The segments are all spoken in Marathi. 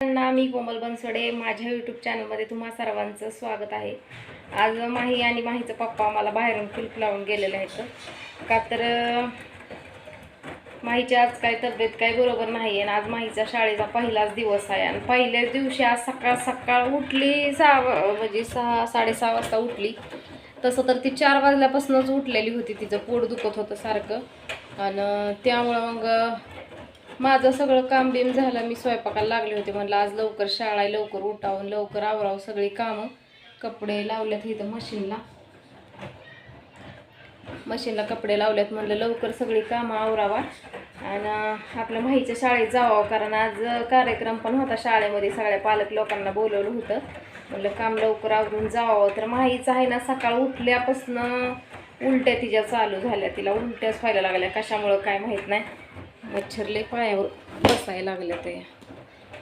त्यांना मी कोमल बनसोडे माझ्या यूट्यूब चॅनलमध्ये तुम्हा सर्वांचं स्वागत आहे. आज माही आणि माहीचं पप्पा मला बाहेरून कुलप लावून गेलेले आहेत. का तर माहीची आज काय तब्येत काय बरोबर नाही आहे आणि आज माहीचा शाळेचा पहिलाच दिवस आहे आणि पहिल्याच दिवशी आज सकाळ सकाळ उठली सहा म्हणजे सहा साडेसहा वाजता उठली. तसं तर ती चार वाजल्यापासूनच उठलेली होती तिचं पोट दुखत होतं सारखं. आणि त्यामुळं मग माझं सगळं काम बिम झालं मी स्वयंपाकाला लागले होते. म्हणलं आज लवकर शाळा आहे लवकर उठावून लवकर आवराव सगळी कामं. कपडे लावल्यात इथं मशीनला. मशीनला कपडे लावल्यात म्हणलं लवकर सगळी कामं आवरावा आणि आपल्या माहीच्या शाळेत जावं. कारण आज कार्यक्रम पण होता शाळेमध्ये. सगळ्या पालक लोकांना बोलवलं होतं. म्हणलं काम लवकर आवरून जावं. तर माहीचं आहे ना सकाळ उठल्यापासनं उलट्या तिच्या चालू झाल्या. तिला उलट्याच व्हायला लागल्या. कशामुळं काय माहीत नाही. मच्छरले पायावर बसायला लागल्या ते.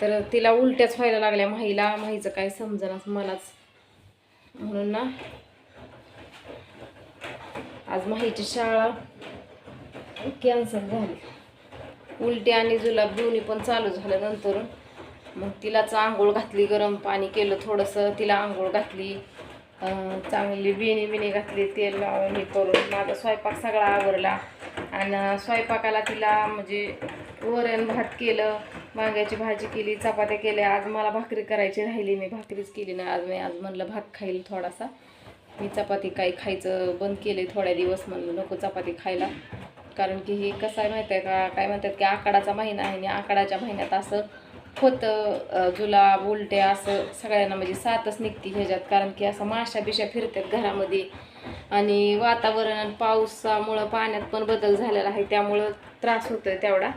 तर तिला उलट्याच व्हायला लागल्या. माहीला माहीचं काय समजणार मलाच. म्हणून ना आज माहीची शाळा कॅन्सल झाली. उलटी आणि जुलाब दोन्ही पण चालू झाल्यानंतर मग तिलाच आंघोळ घातली गरम पाणी केलं थोडंसं. तिला आंघोळ घातली चांगली बिणी बिणी घातली तेल लावून हे करून. माझा स्वयंपाक सगळा आवरला. आणि स्वयंपाकाला तिला म्हणजे वरण भात केलं वांग्याची भाजी केली चपात्या केल्या. आज मला भाकरी करायची राहिली मी भाकरीच केली ना आज मी आज म्हणलं भात खाईल थोडासा. मी चपाती काही खायचं बंद केले थोड्या दिवस म्हणलं नको चपाती खायला. कारण की हे कसं आहे माहिती आहे का? काय म्हणतात की आकाडाचा महिना आहे आणि आकाडाच्या महिन्यात असं होतं जुलाब उलट्या असं सगळ्यांना म्हणजे सातच निघते ह्याच्यात. कारण की असं माशा बिशा फिरतात घरामध्ये. आणि वातावरण आणि पावसामुळं पाण्यात पण बदल झालेला आहे त्यामुळं त्रास होतो आहे तेवढा.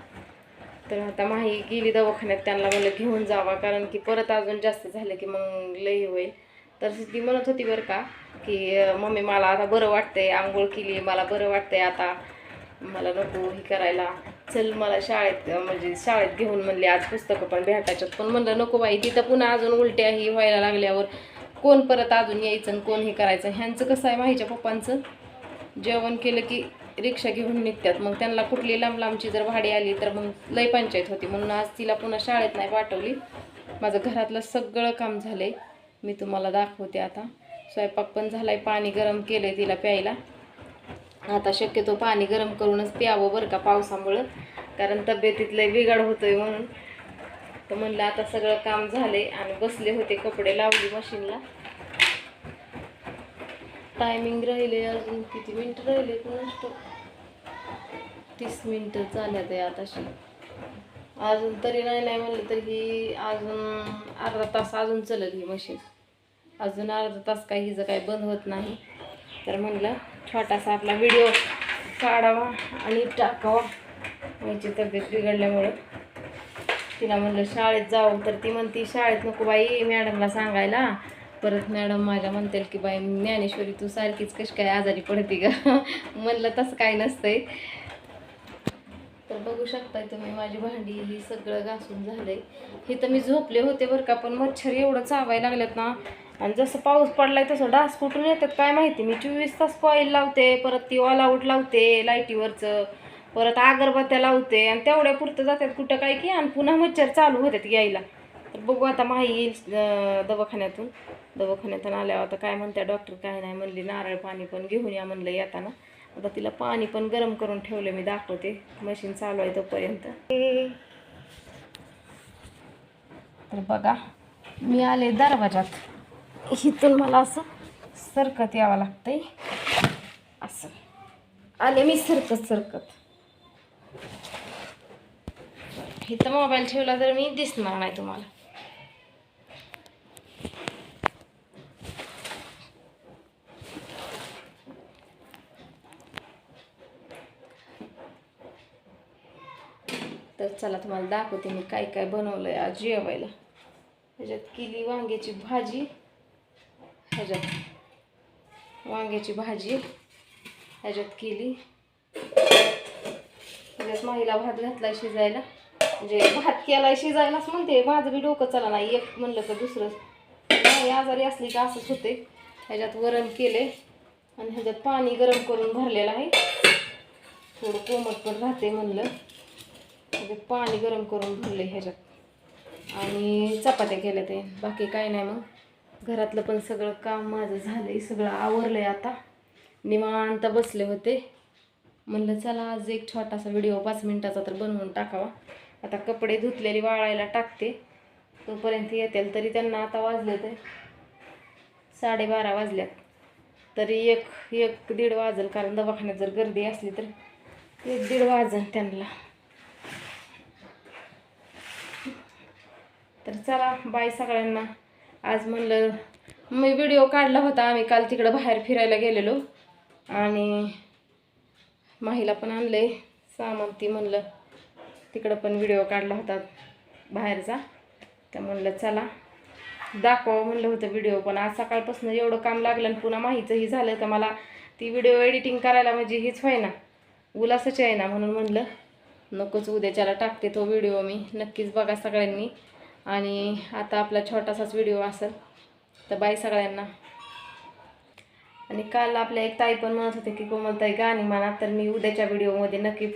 तर आता माही गेली दवाखान्यात त्यांना म्हणलं घेऊन जावा कारण की परत अजून जास्त झालं की मग लई होईल. तर ती म्हणत होती बरं का की मम्मी मला आता बरं वाटतंय आंघोळ केली मला बरं वाटतंय आता. मला नको हे करायला. चल मला शाळेत म्हणजे शाळेत घेऊन म्हणले आज पुस्तकं पण भेटायच्यात. पण म्हणलं नको बाई तिथं पुन्हा अजून उलट्या ही व्हायला लागल्यावर कोण परत अजून यायचं आणि कोण हे करायचं? ह्यांचं कसं आहे माहीच्या पप्पांचं? जेवण केलं की रिक्षा घेऊन निघतात. मग त्यांना कुठली लांब लांबची जर भाडी आली तर मग लय पंचायत होती. म्हणून आज तिला पुन्हा शाळेत नाही पाठवली. माझं घरातलं सगळं काम झालंय. मी तुम्हाला दाखवते आता. स्वयंपाक पण झालाय. पाणी गरम केलंय तिला प्यायला. आता शक्यतो पाणी गरम करूनच प्यावं बरं का पावसामुळं. कारण तब्येतीत लय बिघाड होतोय म्हणून. तर म्हणलं आता सगळं काम झालंय आणि बसले होते कपडे लावली मशीनला. टायमिंग राहिले अजून किती मिनटं राहिले नष्ट तीस मिनटं चालत आहे आताशी. अजून तरी नाही नाही म्हणलं तर ही अजून अर्धा तास अजून चलत ही मशीन. अजून अर्धा तास काही हिचं काही बंद होत नाही. तर म्हणलं छोटासा आपला व्हिडिओ काढावा आणि टाकावा. माझी तब्येत बिघडल्यामुळं. तिला म्हणलं शाळेत जाऊ तर ती म्हणती शाळेत नको बाई मॅडमला सांगायला. परत मॅडम माझ्या म्हणतील की बाई ज्ञानेश्वरी तू सारखीच कशी काय आजारी पडते का म्हणलं तसं काय नसतंय. तर बघू शकताय तुम्ही माझी भांडी ही सगळं घासून झालंय. हे तर मी झोपले होते बरं का पण मच्छर एवढं चावायला लागलेत ना. आणि जसं पाऊस पडलाय तसं डास कुठून येतात काय माहिती? मी चोवीस तास कॉईल लावते परत ती ऑल आऊट लावते लाईटीवरचं परत अगरबत्त्या लावते आणि तेवढ्या पुरतं जातात कुठं काय की आणि पुन्हा मच्छर चालू होतात यायला. तर बघू आता माही येईल दवाखान्यातून. दवाखान्यातून आल्यावर आता काय म्हणते डॉक्टर काय नाही म्हणली नारळ पाणी पण घेऊन या म्हणलं येताना. आता तिला पाणी पण गरम करून ठेवलं मी दाखवते. मशीन चालू आहे तोपर्यंत. तर बघा मी आले दरवाजात इथून मला असं सरकत यावं लागतंय. असं. आले मी सरकत सरकत. इथं मोबाईल ठेवला तर मी दिसणार नाही तुम्हाला. तर चला तुम्हाला दाखवते मी काय काय बनवलंय आज जेवायला. ह्याच्यात केली वांग्याची भाजी. ह्याच्यात वांग्याची भाजी. ह्याच्यात केली ह्याच्यात माहीला भात घातलाय शिजायला. म्हणजे भात केलाय शिजायलाच म्हणते माझं बी डोकं चला नाही एक म्हणलं तर दुसरं. नाही आजारी असली का? असंच होते. ह्याच्यात वरण केले आणि ह्याच्यात पाणी गरम करून भरलेलं आहे. थोडं कोमट पण राहते म्हणलं. ह्याच्यात पाणी गरम करून भरले ह्याच्यात. आणि चपात्या केल्या ते. बाकी काय नाही मग. घरातलं पण सगळं काम माझं झालं आहे सगळं आवरलंय आता. निवांत बसले होते. म्हणलं चला आज एक छोटासा व्हिडिओ पाच मिनिटाचा तर बनवून टाकावा. आता कपडे धुतलेली वाळायला टाकते. तोपर्यंत येतील तरी त्यांना आता वाजले ते साडेबारा वाजल्यात. तरी एक एक दीड वाजल कारण दवाखान्यात जर गर्दी असली तर एक दीड वाजेल त्यांना. तर चला बाय सगळ्यांना. आज म्हणलं मी व्हिडिओ काढला होता. आम्ही काल तिकडं बाहेर फिरायला गेलेलो. आणि माहीला पण आणलंय सामान ती म्हणलं तिकडं पण व्हिडिओ काढला होता बाहेरचा. तर म्हणलं चला दाखवा म्हणलं होतं व्हिडिओ पण आज सकाळपासून एवढं काम लागलं आणि पुन्हा माहीचंही झालं तर मला ती व्हिडिओ एडिटिंग करायला म्हणजे हीच व्हाय ना उलासच आहे ना म्हणून म्हणलं नकोच उद्याच्याला टाकते तो व्हिडिओ मी. नक्कीच बघा सगळ्यांनी. आणि आता आपला छोटासाच व्हिडिओ असेल तर बाय सगळ्यांना. आणि काल आपल्या एक ताई पण म्हणत होते की कोमलताई गाणी म्हणा तर मी उद्याच्या व्हिडिओमध्ये नक्की